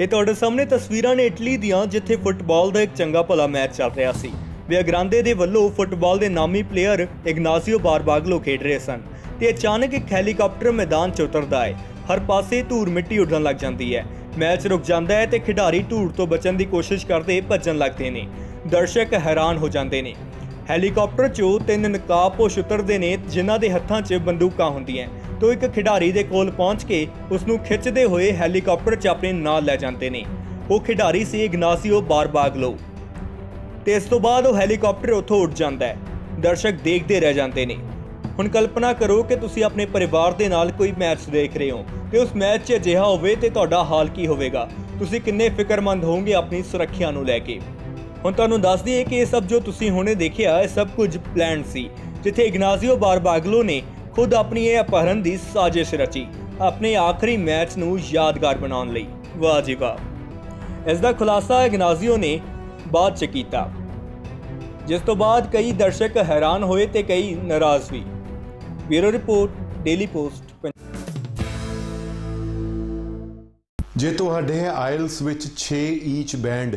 ਇਹ ਤੁਹਾਡੇ ਸਾਹਮਣੇ ਤਸਵੀਰਾਂ ਨੇ ਇਟਲੀ ਦੀਆਂ, ਜਿੱਥੇ ਫੁੱਟਬਾਲ ਦਾ ਇੱਕ ਚੰਗਾ ਭਲਾ ਮੈਚ ਚੱਲ ਰਿਹਾ ਸੀ। ਵਿਅਗਰਾਂਦੇ ਦੇ ਵੱਲੋਂ ਫੁੱਟਬਾਲ ਦੇ ਨਾਮੀ ਪਲੇਅਰ ਇਗਨਾਸੀਓ ਬਾਰਬਾਗਲੋ ਖੇਡ ਰਹੇ ਸਨ ਤੇ ਅਚਾਨਕ ਇੱਕ ਹੈਲੀਕਾਪਟਰ ਮੈਦਾਨ 'ਚ ਉਤਰਦਾ ਹੈ। ਹਰ ਪਾਸੇ ਧੂੜ ਮਿੱਟੀ ਉੱਡਣ ਲੱਗ ਜਾਂਦੀ ਹੈ। ਮੈਚ ਰੁਕ ਜਾਂਦਾ ਹੈ ਤੇ ਖਿਡਾਰੀ ਧੂੜ ਤੋਂ ਬਚਣ ਦੀ ਕੋਸ਼ਿਸ਼ ਕਰਦੇ ਭੱਜਣ ਲੱਗਦੇ ਨੇ। ਦਰਸ਼ਕ ਹੈਰਾਨ ਹੋ ਜਾਂਦੇ ਨੇ। ਹੈਲੀਕਾਪਟਰ 'ਚੋਂ ਤਿੰਨ ਨਕਾਬਪੋਸ਼ ਉਤਰਦੇ ਨੇ, ਜਿਨ੍ਹਾਂ ਦੇ ਹੱਥਾਂ 'ਚ ਬੰਦੂਕਾਂ ਹੁੰਦੀਆਂ। ਤੋਂ ਇੱਕ ਖਿਡਾਰੀ ਦੇ ਕੋਲ ਪਹੁੰਚ ਕੇ ਉਸ ਨੂੰ ਖਿੱਚਦੇ ਹੋਏ ਹੈਲੀਕਾਪਟਰ 'ਚ ਆਪਣੇ ਨਾਲ ਲੈ ਜਾਂਦੇ ਨੇ। ਉਹ ਖਿਡਾਰੀ ਸੀ ਇਗਨਾਸੀਓ ਬਾਰਬਾਗਲੋ। ਤੇ ਇਸ ਤੋਂ ਬਾਅਦ ਉਹ ਹੈਲੀਕਾਪਟਰ ਉੱਥੋਂ ਉੱਡ ਜਾਂਦਾ ਹੈ। ਦਰਸ਼ਕ ਦੇਖਦੇ ਰਹਿ ਜਾਂਦੇ ਨੇ। ਹੁਣ ਕਲਪਨਾ ਕਰੋ ਕਿ ਤੁਸੀਂ ਆਪਣੇ ਪਰਿਵਾਰ ਦੇ ਨਾਲ ਕੋਈ ਮੈਚ ਦੇਖ ਰਹੇ ਹੋ। ਤੇ ਉਸ ਮੈਚ 'ਚ ਅਜਿਹਾ ਹੋਵੇ ਤੇ ਤੁਹਾਡਾ ਹਾਲ ਕੀ ਹੋਵੇਗਾ। ਤੁਸੀਂ ਕਿੰਨੇ ਫਿਕਰਮੰਦ ਹੋਵੋਗੇ ਆਪਣੀ ਸੁਰੱਖਿਆ ਨੂੰ ਲੈ ਕੇ। ਹੁਣ ਤੁਹਾਨੂੰ ਦੱਸ ਦਈਏ ਕਿ ਇਹ ਸਭ ਜੋ ਤੁਸੀਂ ਹੁਣੇ ਦੇਖਿਆ, ਇਹ ਸਭ ਕੁਝ ਪਲਾਨ ਸੀ। ਜਿੱਥੇ ਇਗਨਾਜ਼ੀਓ ਬਾਰਬਾਗਲੋ ਨੇ ਖੁਦ ਆਪਣੀ ਇਹ ਅਪਹਰਨ ਦੀ ਸਾਜ਼ਿਸ਼ ਰਚੀ, ਆਪਣੇ ਆਖਰੀ ਮੈਚ ਨੂੰ ਯਾਦਗਾਰ ਬਣਾਉਣ ਲਈ। ਵਾਹ ਜੀ ਵਾਹ। ਇਸ ਦਾ ਖੁਲਾਸਾ ਇਗਨਾਜ਼ੀਓ ਨੇ ਬਾਅਦ ਚ ਕੀਤਾ। ਜਿਸ ਤੋਂ ਬਾਅਦ ਕਈ ਦਰਸ਼ਕ ਹੈਰਾਨ ਹੋਏ ਤੇ ਕਈ ਨਾਰਾਜ਼ ਵੀ। ਬਿਊਰੋ ਰਿਪੋਰਟ, ਡੇਲੀ ਪੋਸਟ ਜੇ ਤੁਹਾਡੇ ਆਇਲਸ ਵਿੱਚ 6 ਈਚ ਬੈਂਡ